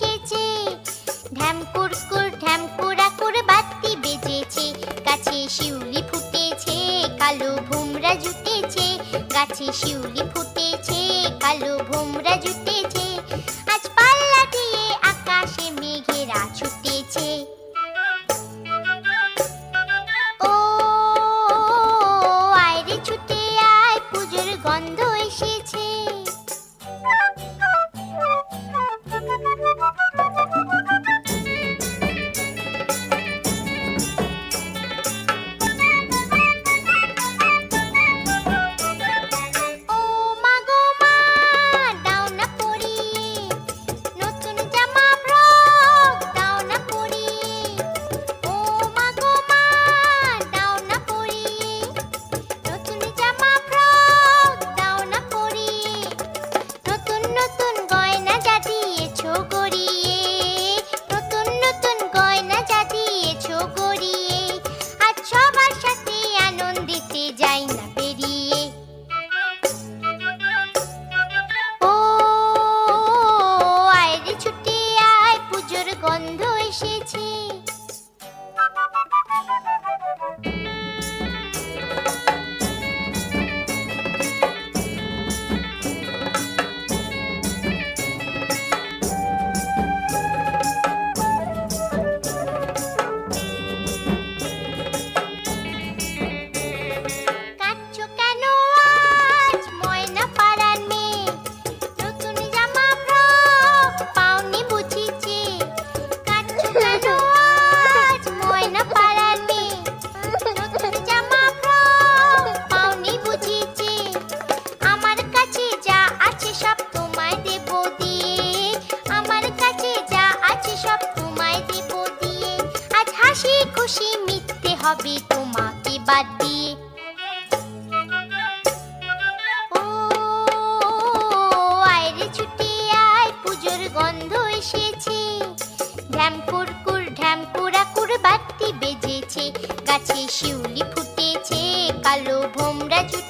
এসেছে। ঢ্যামকুর কুর ঢ্যামকুরা করে বাতি বেজেছে। গাছে শিউলি ফুটেছে, কালো ভুমরা জুটেছে। গাছে শিউলি ফুটে এসেছি। হবে তোমাকে বাদ দিয়ে ও আয়রে ছুটে আয়, পুজোর গন্ধ এসেছে। ঢ্যামপুর কুর ঢ্যামকুরা কুর বাতি বেজেছে। গাছে শিউলি ফুটেছে, কালো ভোমরা ছুটি